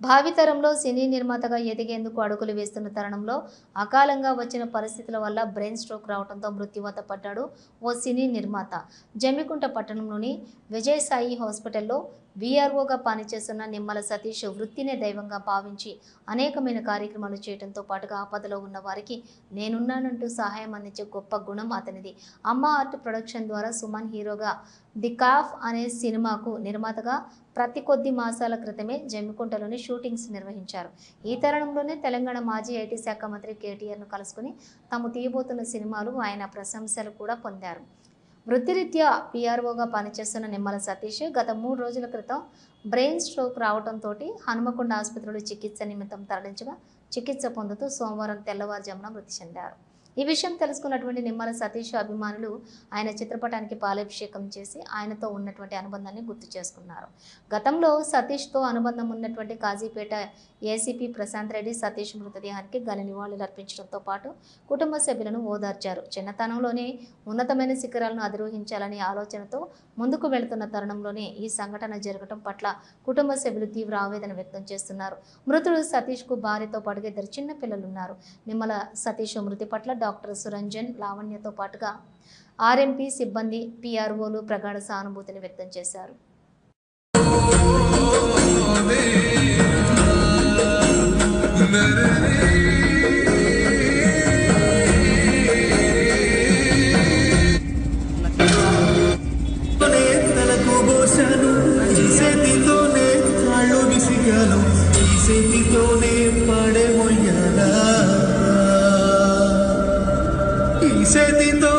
భావితరంలో సినీ నిర్మాతగా ఎదిగేందుకు అడుగులు వేస్తున్న తరుణంలో అకాలంగా వచ్చిన పరిస్థితుల వల్ల బ్రెయిన్ స్ట్రోక్ రావడంతో మృత్యువాత పడ్డాడు ఓ సినీ నిర్మాత. జమ్మికుంట పట్టణంలోని విజయసాయి హాస్పిటల్లో వీఆర్ఓగా పనిచేస్తున్న నిమ్మల సతీష్ వృత్తినే దైవంగా భావించి అనేకమైన కార్యక్రమాలు చేయడంతో పాటుగా ఆపదలో ఉన్న వారికి నేనున్నానంటూ సహాయం అందించే గొప్ప గుణం అతనిది. అమ్మ ఆర్ట్ ప్రొడక్షన్ ద్వారా సుమన్ హీరోగా ది కాఫ్ అనే సినిమాకు నిర్మాతగా ప్రతి కొద్ది మాసాల క్రితమే జమ్మికుంటలోని షూటింగ్స్ నిర్వహించారు. ఈ తరుణంలోనే తెలంగాణ మాజీ ఐటీ శాఖ మంత్రి కేటీఆర్ను కలుసుకుని తాము తీయబోతున్న సినిమాలు ఆయన ప్రశంసలు కూడా పొందారు. వృత్తిరీత్యా పీఆర్ఓగా పనిచేస్తున్న నిమ్మల సతీష్ గత మూడు రోజుల క్రితం బ్రెయిన్ స్ట్రోక్ రావడంతో హనుమకొండ ఆసుపత్రిలో చికిత్స నిమిత్తం తరలించగా చికిత్స పొందుతూ సోమవారం తెల్లవారుజామున మృతి చెందారు. ఈ విషయం తెలుసుకున్నటువంటి నిమ్మల సతీష్ అభిమానులు ఆయన చిత్రపటానికి పాలాభిషేకం చేసి ఆయనతో ఉన్నటువంటి అనుబంధాన్ని గుర్తు చేసుకున్నారు. గతంలో సతీష్తో అనుబంధం ఉన్నటువంటి కాజీపేట ఏసీపీ ప్రశాంత్ రెడ్డి సతీష్ మృతదేహానికి ఘన నివాళులు అర్పించడంతో పాటు కుటుంబ సభ్యులను ఓదార్చారు. చిన్నతనంలోనే ఉన్నతమైన శిఖరాలను అధిరోహించాలనే ఆలోచనతో ముందుకు వెళుతున్న తరుణంలోనే ఈ సంఘటన జరగడం పట్ల కుటుంబ సభ్యులు తీవ్ర ఆవేదన వ్యక్తం చేస్తున్నారు. మృతుడు సతీష్కు భార్యతో పాటుగా ఇద్దరు చిన్న పిల్లలున్నారు. నిమ్మల సతీష్ మృతి పట్ల డాక్టర్ సురంజన్ లావణ్యతో పాటుగా ఆర్ఎంపీ సిబ్బంది పీఆర్ఓలు ప్రగాఢ సానుభూతిని వ్యక్తం చేశారు. చేతితోనే పాడే మొయ్యాలా ఈ చేతితో